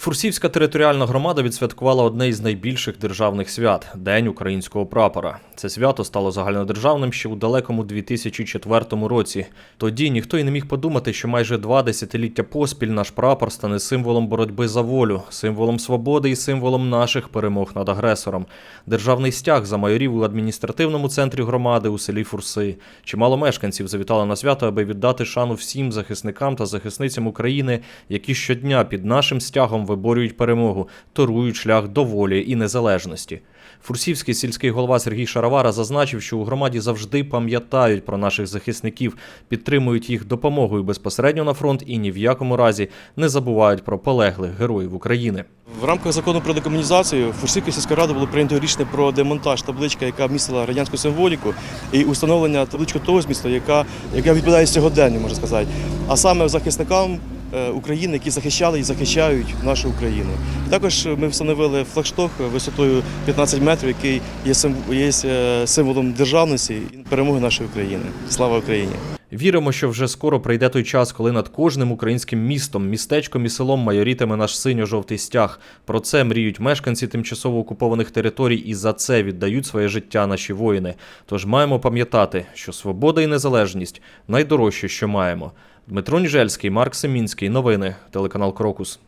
Фурсівська територіальна громада відсвяткувала одне із найбільших державних свят День українського прапора. Це свято стало загальнодержавним ще у далекому 2004 році. Тоді ніхто й не міг подумати, що майже два десятиліття поспіль наш прапор стане символом боротьби за волю, символом свободи і символом наших перемог над агресором. Державний стяг замайорів у адміністративному центрі громади у селі Фурси. Чимало мешканців завітали на свято, аби віддати шану всім захисникам та захисницям України, які щодня під нашим стягом виборюють перемогу, торують шлях до волі і незалежності. Фурсівський сільський голова Сергій Шаровара зазначив, що у громаді завжди пам'ятають про наших захисників, підтримують їх допомогою безпосередньо на фронт і ні в якому разі не забувають про полеглих героїв України. В рамках закону про декомунізацію Фурсівської сільської ради було прийнято рішення про демонтаж таблички, яка містила радянську символіку, і установлення таблички того змісту, яка, яка відповідає сьогоденню, можна сказати, а саме захисникам України, які захищали і захищають нашу Україну. Також ми встановили флагшток висотою 15 метрів, який є, е, символом державності і перемоги нашої України. Слава Україні! Віримо, що вже скоро прийде той час, коли над кожним українським містом, містечком і селом майорітиме наш синьо-жовтий стяг. Про це мріють мешканці тимчасово окупованих територій і за це віддають своє життя наші воїни. Тож маємо пам'ятати, що свобода і незалежність найдорожче, що маємо. Дмитро Ніжельський, Марк Семінський. Новини. Телеканал Крокус.